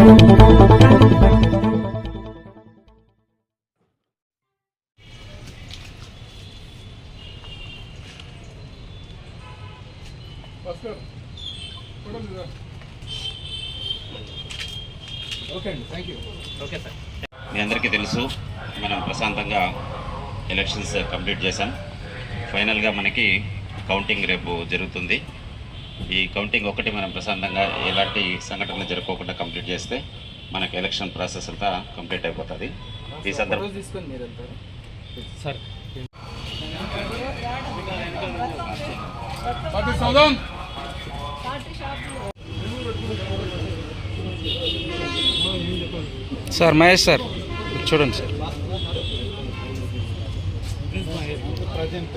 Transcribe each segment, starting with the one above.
మీ అందరికీ తెలుసు మనం ప్రశాంతంగా ఎలక్షన్స్ కంప్లీట్ చేశాం. ఫైనల్గా మనకి కౌంటింగ్ రేపు జరుగుతుంది. ఈ కౌంటింగ్ ఒకటి మనం ప్రశాంతంగా ఎలాంటి సంఘటనలు జరగకుండా కంప్లీట్ చేస్తే మనకి ఎలక్షన్ ప్రాసెస్ అంతా కంప్లీట్ అయిపోతుంది. ఈ సందర్భం సార్ మహేష్ సార్ చూడండి సార్. ప్రజెంట్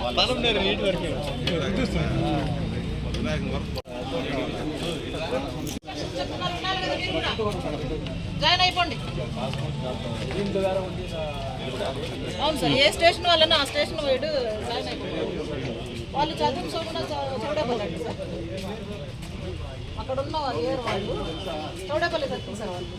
జాయిన్ అయిపోండి. అవును సార్ ఏ స్టేషన్ వాళ్ళని ఆ స్టేషన్ వైడ్ జాయిన్ అయిపోండి. వాళ్ళు చదువు చదువుకున్న చౌడేపల్లి సార్. అక్కడ ఉన్న వాళ్ళు ఏరు వాళ్ళు? తోడపల్లి సర్కిల్ సార్ వాళ్ళు.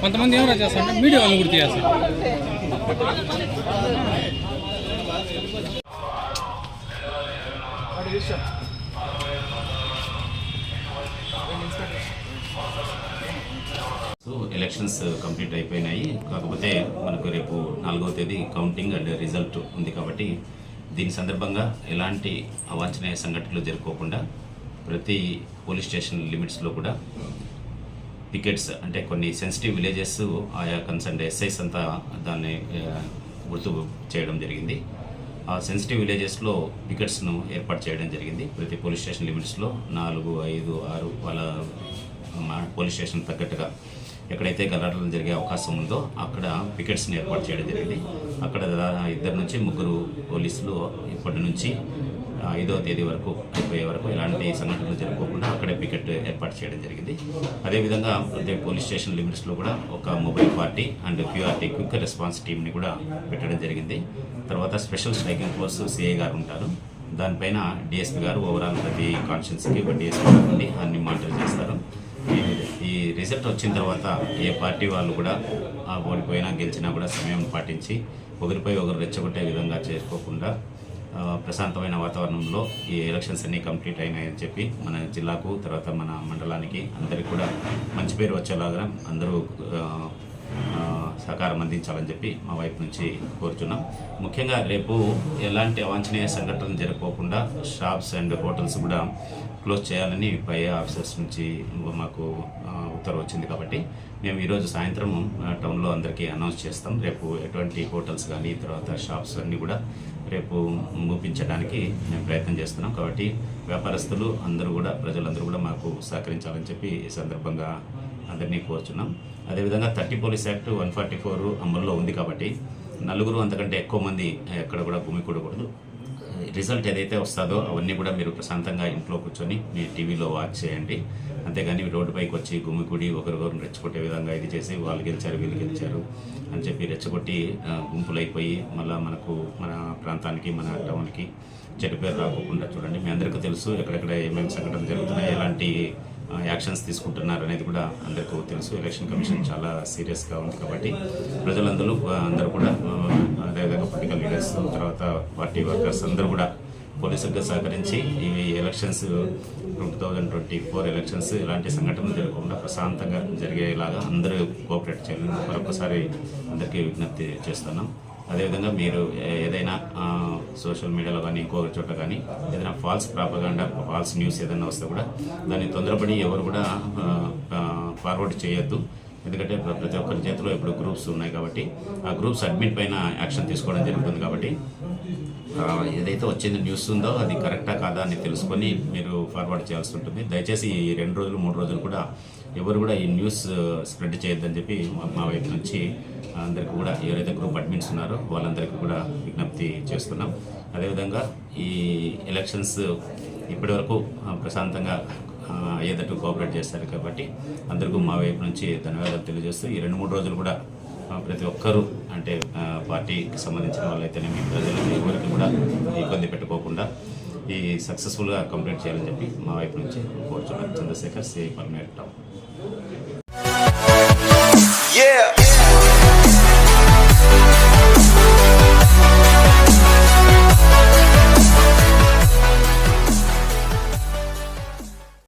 కొంతమంది ఏమైనా చేస్తారంటే మీడియా వాళ్ళు గుర్తు చేస్తారు సో ఎలక్షన్స్ కంప్లీట్ uh, అయిపోయినాయి. కాకపోతే మనకు రేపు నాలుగవ తేదీ కౌంటింగ్ అండ్ రిజల్ట్ ఉంది కాబట్టి దీని సందర్భంగా ఎలాంటి అవాంఛనీయ సంఘటనలు జరుపుకోకుండా ప్రతి పోలీస్ స్టేషన్ లిమిట్స్లో కూడా పికెట్స్ అంటే కొన్ని సెన్సిటివ్ విలేజెస్ ఆయా కన్సర్న్ ఎస్ఐస్ అంతా దాన్ని uh, గుర్తు చేయడం జరిగింది. ఆ సెన్సిటివ్ విలేజెస్లో పికెట్స్ను ఏర్పాటు చేయడం జరిగింది. ప్రతి పోలీస్ స్టేషన్ లిమిట్స్లో నాలుగు ఐదు ఆరు వాళ్ళ మా పోలీస్ స్టేషన్ తగ్గట్టుగా ఎక్కడైతే గలాటలు జరిగే అవకాశం ఉందో అక్కడ పికెట్స్ని ఏర్పాటు చేయడం జరిగింది. అక్కడ ఇద్దరు నుంచి ముగ్గురు పోలీసులు ఇప్పటి నుంచి ఐదవ తేదీ వరకు అయిపోయే వరకు ఎలాంటి సంఘటనలు జరగకుండా అక్కడే పికెట్ ఏర్పాటు చేయడం జరిగింది. అదేవిధంగా ప్రతి పోలీస్ స్టేషన్ లిమిట్స్లో కూడా ఒక mobile party and QRT quick response టీమ్ని కూడా పెట్టడం జరిగింది. తర్వాత స్పెషల్ స్ట్రైకింగ్ ఫోర్స్ సిఐ గారు ఉంటారు. దానిపైన డిఎస్పీ గారు ఓవరాల్ ప్రతి కాన్షియన్స్కి డిఎస్పీ గారు అన్ని మానిటర్ చేస్తారు. ఈ- రిజల్ట్ వచ్చిన తర్వాత ఏ పార్టీ వాళ్ళు కూడా ఆ ఓడిపోయినా గెలిచినా కూడా సమయం పాటించి ఒకరిపై ఒకరు రెచ్చగొట్టే విధంగా చేసుకోకుండా ప్రశాంతమైన వాతావరణంలో ఈ ఎలక్షన్స్ అన్నీ కంప్లీట్ అయినాయని చెప్పి మన జిల్లాకు తర్వాత మన మండలానికి అందరికి కూడా మంచి పేరు వచ్చేలాగా అందరూ సహకారం అందించాలని చెప్పి మా వైపు నుంచి కోరుచున్నాం. ముఖ్యంగా రేపు ఎలాంటి అవాంఛనీయ సంఘటనలు జరగకోకుండా షాప్స్ అండ్ హోటల్స్ కూడా క్లోజ్ చేయాలని పై ఆఫీసర్స్ నుంచి మాకు ఉత్తర్వు వచ్చింది కాబట్టి మేము ఈరోజు సాయంత్రం టౌన్లో అందరికీ అనౌన్స్ చేస్తాం. రేపు ఎటువంటి హోటల్స్ కానీ తర్వాత షాప్స్ అన్నీ కూడా రేపు మూపించడానికి మేము ప్రయత్నం చేస్తున్నాం. కాబట్టి వ్యాపారస్తులు అందరూ కూడా ప్రజలందరూ కూడా మాకు సహకరించాలని చెప్పి ఈ సందర్భంగా అందరినీ కోరుచున్నాం అదేవిధంగా thirty police act one forty four అమల్లో ఉంది కాబట్టి నలుగురు అంతకంటే ఎక్కువ మంది ఎక్కడ కూడా భూమి కూడకూడదు. రిజల్ట్ ఏదైతే వస్తుందో అవన్నీ కూడా మీరు ప్రశాంతంగా ఇంట్లో కూర్చొని మీ టీవీలో వాచ్ చేయండి. అంతేగాని రోడ్డుపైకి వచ్చి గుమ్మికూడి ఒకరికొకరు రెచ్చగొట్టే విధంగా ఇది చేసి వాళ్ళు గెలిచారు వీళ్ళు గెలిచారు అని చెప్పి రెచ్చగొట్టి గుంపులు గుంపులైపోయి మళ్ళీ మనకు మన ప్రాంతానికి మన టౌన్కి చెడు పేరు రాకుండా చూడండి. మీ అందరికీ తెలుసు ఎక్కడెక్కడ ఏమేమి సంఘటనలు జరుగుతున్నాయి ఎలాంటి యాక్షన్స్ తీసుకుంటున్నారు అనేది కూడా అందరికీ తెలుసు. ఎలక్షన్ కమిషన్ చాలా సీరియస్గా ఉంది కాబట్టి ప్రజలందరూ అందరూ కూడా అదేవిధంగా పొలిటికల్ లీడర్స్ తర్వాత పార్టీ వర్కర్స్ అందరూ కూడా పోలీసులకు సహకరించి ఇవి elections two thousand twenty four elections ఇలాంటి సంఘటనలు జరగకుండా ప్రశాంతంగా జరిగేలాగా అందరూ కోఆపరేట్ చేయాలని మరొకసారి అందరికీ విజ్ఞప్తి చేస్తున్నాం. అదేవిధంగా మీరు ఏదైనా సోషల్ మీడియాలో కానీ ఇంకొక చోట కానీ ఏదైనా ఫాల్స్ ప్రాపగాండా ఫాల్స్ న్యూస్ ఏదైనా వస్తే కూడా దాన్ని తొందరపడి ఎవరు కూడా ఫార్వర్డ్ చేయొద్దు. ఎందుకంటే ప్రతి ఒక్కరి చేతిలో ఇప్పుడు గ్రూప్స్ ఉన్నాయి కాబట్టి ఆ గ్రూప్స్ అడ్మిట్ పైన యాక్షన్ తీసుకోవడం జరుగుతుంది కాబట్టి ఏదైతే వచ్చింది న్యూస్ ఉందో అది కరెక్టా కాదా అని తెలుసుకొని మీరు ఫార్వర్డ్ చేయాల్సి ఉంటుంది. దయచేసి ఈ రెండు రోజులు మూడు రోజులు కూడా ఎవరు కూడా ఈ న్యూస్ స్ప్రెడ్ చేయొద్దని చెప్పి మా- వైపు నుంచి అందరికీ కూడా ఎవరైతే గ్రూప్ అడ్మిన్స్ ఉన్నారో వాళ్ళందరికీ కూడా విజ్ఞప్తి చేస్తున్నాం. అదేవిధంగా ఈ ఎలక్షన్స్ ఇప్పటివరకు ప్రశాంతంగా అయ్యేటట్టు కోఆపరేట్ చేస్తారు కాబట్టి అందరికీ మా వైపు నుంచి ధన్యవాదాలు తెలియజేస్తూ ఈ రెండు మూడు రోజులు కూడా ప్రతి ఒక్కరూ అంటే పార్టీకి సంబంధించిన వాళ్ళైతేనేమి ప్రజలు ఎవరికి కూడా ఇబ్బంది పెట్టుకోకుండా ఈ సక్సెస్ఫుల్గా కంప్లీట్ చేయాలని చెప్పి మా వైపు నుంచి కోరుచున్నాను చంద్రశేఖర్ సి పర్మనెంట్ టౌన్.